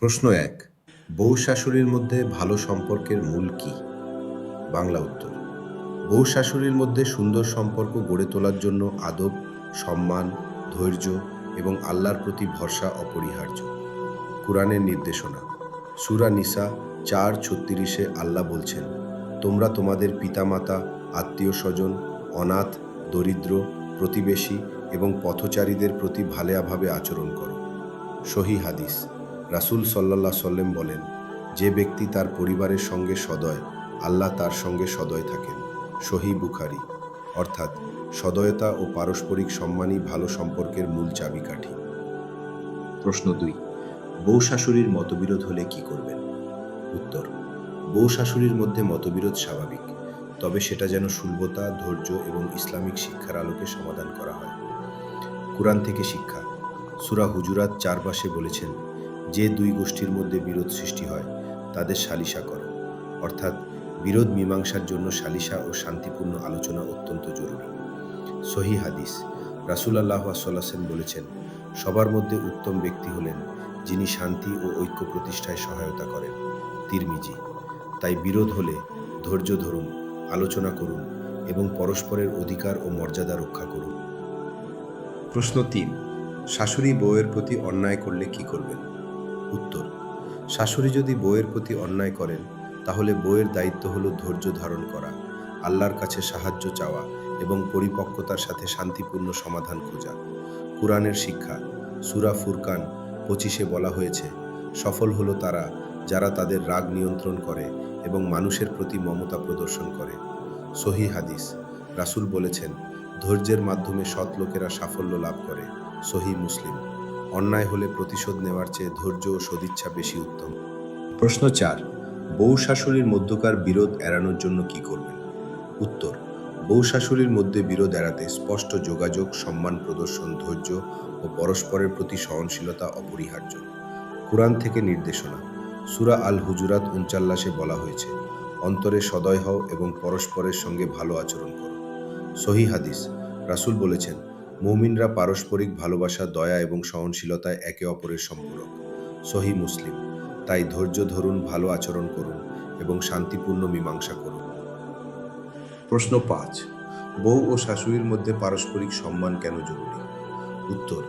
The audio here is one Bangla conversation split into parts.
প্রশ্ন এক, বউ শাশুড়ির মধ্যে ভালো সম্পর্কের মূল কি? বাংলা উত্তর, বউ শাশুড়ির মধ্যে সুন্দর সম্পর্ক গড়ে তোলার জন্য আদব, সম্মান, ধৈর্য এবং আল্লাহর প্রতি ভরসা অপরিহার্য। কোরআনের নির্দেশনা, সুরা নিসা চার ছত্রিশে আল্লাহ বলছেন, তোমরা তোমাদের পিতামাতা আত্মীয় স্বজন অনাথ, দরিদ্র, প্রতিবেশী এবং পথচারীদের প্রতি ভালেভাবে আচরণ করো। সহি হাদিস। রাসূল সাল্লাল্লাহ সাল্লেম বলেন, যে ব্যক্তি তার পরিবারের সঙ্গে সদয়, আল্লাহ তার সঙ্গে সদয় থাকেন। সহি বুখারি। অর্থাৎ, সদয়তা ও পারস্পরিক সম্মানই ভালো সম্পর্কের মূল চাবিকাঠি। প্রশ্ন দুই, বউ শাশুড়ির মতবিরোধ হলে কি করবেন? উত্তর, বউ শাশুড়ির মধ্যে মতবিরোধ স্বাভাবিক, তবে সেটা যেন শুল্বতা ধৈর্য এবং ইসলামিক শিক্ষার আলোকে সমাধান করা হয়। কোরআন থেকে শিক্ষা, সুরা হুজুরাত চারপাশে বলেছেন যে দুই গোষ্ঠীর মধ্যে বিরোধ সৃষ্টি হয়, তাদের সালিশা করো। অর্থাৎ বিরোধ মীমাংসার জন্য সালিশা ও শান্তিপূর্ণ আলোচনা অত্যন্ত জরুরি। সহি হাদিস। রাসুল আল্লাহ সাল্লাসেন বলেছেন, সবার মধ্যে উত্তম ব্যক্তি হলেন যিনি শান্তি ও ঐক্য প্রতিষ্ঠায় সহায়তা করেন। তিরমিজি। তাই বিরোধ হলে ধৈর্য ধরুন, আলোচনা করুন এবং পরস্পরের অধিকার ও মর্যাদা রক্ষা করুন। প্রশ্ন তিন। শাশুড়ি বউয়ের প্রতি অন্যায় করলে কি করবেন? উত্তর। শাশুড়ি যদি বউয়ের প্রতি অন্যায় করেন, তাহলে বউয়ের দায়িত্ব হলো ধৈর্য ধারণ করা, আল্লাহর কাছে সাহায্য চাওয়া এবং পরিপক্কতার সাথে শান্তিপূর্ণ সমাধান খোঁজা। কোরআনের শিক্ষা, সুরা ফুরকান পঁচিশে বলা হয়েছে, সফল হলো তারা যারা তাদের রাগ নিয়ন্ত্রণ করে এবং মানুষের প্রতি মমতা প্রদর্শন করে। সহি হাদিস, রাসূল বলেছেন, ধৈর্যের মাধ্যমে সৎ লোকেরা সাফল্য লাভ করে, সহি মুসলিম। অন্যায় হলে প্রতিশোধ নেওয়ার চেয়ে ধৈর্য ও সদিচ্ছা বেশি উত্তম। প্রশ্ন চার, বউ শাশুড়ির মধ্যকার বিরোধ এড়ানোর জন্য কি করবেন? উত্তর, বউ শাশুড়ির মধ্যে বিরোধ এড়াতে স্পষ্ট যোগাযোগ, সম্মান প্রদর্শন, ধৈর্য ও পরস্পরের প্রতি সহনশীলতা অপরিহার্য। কোরআন থেকে নির্দেশনা, সুরা আল হুজুরাত উনচাল্লাসে বলা হয়েছে, অন্তরে সদয় হও এবং পরস্পরের সঙ্গে ভালো আচরণ করো। সহি হাদিস, রাসূল বলেছেন মৌমিনরা পারস্পরিক ভালোবাসা, দয়া এবং সহনশীলতায় একে অপরের সম্পূরক। সহি মুসলিম। তাই ধৈর্য ধরুন, ভালো আচরণ করুন এবং শান্তিপূর্ণ মীমাংসা করুন। প্রশ্ন পাঁচ। বউ ও শাশুড়ির মধ্যে পারস্পরিক সম্মান কেন জরুরি? উত্তর।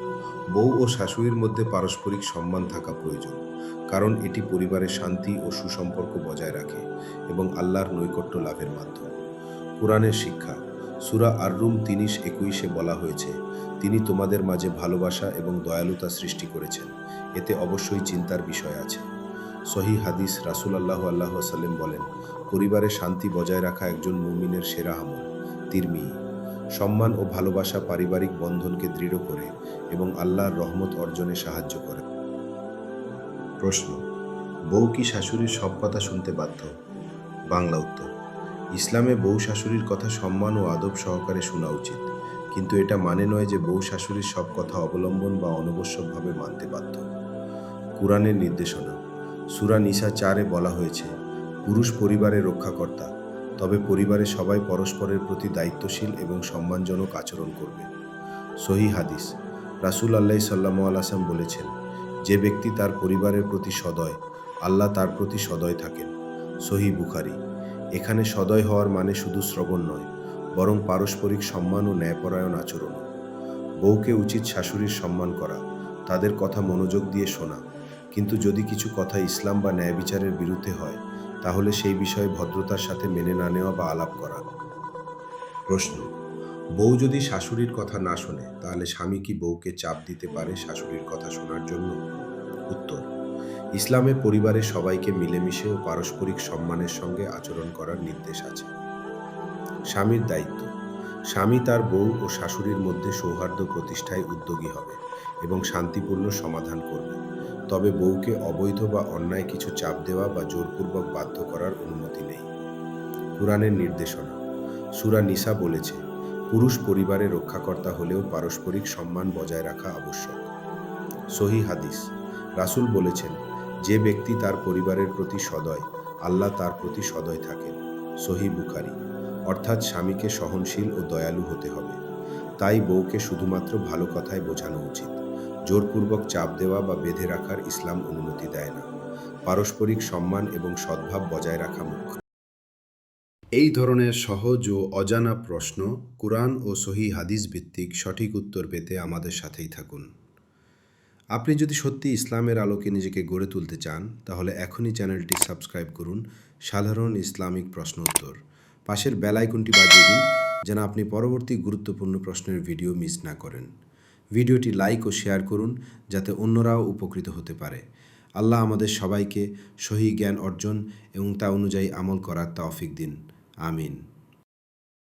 বউ ও শাশুড়ির মধ্যে পারস্পরিক সম্মান থাকা প্রয়োজন, কারণ এটি পরিবারের শান্তি ও সুসম্পর্ক বজায় রাখে এবং আল্লাহর নৈকট্য লাভের মাধ্যম। কোরআনের শিক্ষা। সুরা আররুম তিনিশ একুশে বলা হয়েছে, তিনি তোমাদের মাঝে ভালোবাসা এবং দয়ালুতা সৃষ্টি করেছেন। এতে অবশ্যই চিন্তার বিষয় আছে। সহি হাদিস রাসুল আল্লাহ আল্লাহ সাল্লেম বলেন, পরিবারে শান্তি বজায় রাখা একজন মুমিনের সেরা আমল। তিরমি সম্মান ও ভালোবাসা পারিবারিক বন্ধনকে দৃঢ় করে এবং আল্লাহর রহমত অর্জনে সাহায্য করে। প্রশ্ন, বউ কি শাশুড়ির সব কথা শুনতে বাধ্য? বাংলা উত্তর ইসলামে বউ শাশুড়ির কথা সম্মান ও আদব সহকারে শোনা উচিত। কিন্তু এটা মানে নয় যে বউ শাশুড়ির সব কথা অবলম্বন বা অনবশ্যকভাবে মানতে বাধ্য। কোরআনের নির্দেশনা। সুরা নিশা চারে বলা হয়েছে, পুরুষ পরিবারের রক্ষাকর্তা, তবে পরিবারে সবাই পরস্পরের প্রতি দায়িত্বশীল এবং সম্মানজনক আচরণ করবে। সহি হাদিস। রাসুল আল্লাহ সাল্লাম আলাসাম বলেছেন, যে ব্যক্তি তার পরিবারের প্রতি সদয়, আল্লাহ তার প্রতি সদয় থাকেন। সহি বুখারি। এখানে সদয় হওয়ার মানে শুধু শ্রবণ নয়, বরং পারস্পরিক সম্মান ও ন্যায়পরায়ণ আচরণ। বউকে উচিত শাশুড়ির সম্মান করা, তাদের কথা মনোযোগ দিয়ে শোনা। কিন্তু যদি কিছু কথা ইসলাম বা ন্যায় বিচারের বিরুদ্ধে হয়, তাহলে সেই বিষয়ে ভদ্রতার সাথে মেনে না নেওয়া বা আলাপ করা। প্রশ্ন, বউ যদি শাশুড়ির কথা না শোনে, তাহলে স্বামী কি বউকে চাপ দিতে পারে শাশুড়ির কথা শোনার জন্য? উত্তর ইসলামে পরিবারের সবাইকে মিলেমিশে ও পারস্পরিক সম্মানের সঙ্গে আচরণ করার নির্দেশ আছে। স্বামীর দায়িত্ব। স্বামী তার বউ ও শাশুড়ির মধ্যে সৌহার্দ্য প্রতিষ্ঠায় উদ্যোগী হবে এবং শান্তিপূর্ণ সমাধান করবে। তবে বউকে অবৈধ বা অন্যায় কিছু চাপ দেওয়া বা জোরপূর্বক বাধ্য করার অনুমতি নেই। কোরআনের নির্দেশনা। সুরা নিসা বলেছে, পুরুষ পরিবারে রক্ষাকর্তা হলেও পারস্পরিক সম্মান বজায় রাখা আবশ্যক। সহি হাদিস। রাসূল বলেছেন যে ব্যক্তি তার পরিবারের প্রতি সদয়, আল্লাহ তার প্রতি সদয় থাকেন। সহি বুখারি। অর্থাৎ স্বামীকে সহনশীল ও দয়ালু হতে হবে। তাই বউকে শুধুমাত্র ভালো কথায় বোঝানো উচিত। জোরপূর্বক চাপ দেওয়া বা বেঁধে রাখার ইসলাম অনুমতি দেয় না। পারস্পরিক সম্মান এবং সদ্ভাব বজায় রাখা মুখ্য। এই ধরনের সহজ ও অজানা প্রশ্ন কুরআন ও সহি হাদিস ভিত্তিক সঠিক উত্তর পেতে আমাদের সাথেই থাকুন। আপনি যদি সত্যি ইসলামের আলোকে নিজেকে গড়ে তুলতে চান, তাহলে এখনই চ্যানেলটি সাবস্ক্রাইব করুন। সাধারণ ইসলামিক প্রশ্ন উত্তর। পাশের বেল বাজিয়ে দিন, যেন আপনি পরবর্তী গুরুত্বপূর্ণ প্রশ্নের ভিডিও মিস না করেন। ভিডিওটি লাইক ও শেয়ার করুন, যাতে অন্যরাও উপকৃত হতে পারে। আল্লাহ আমাদের সবাইকে সহি জ্ঞান অর্জন এবং তা অনুযায়ী আমল করার তৌফিক দিন। আমিন।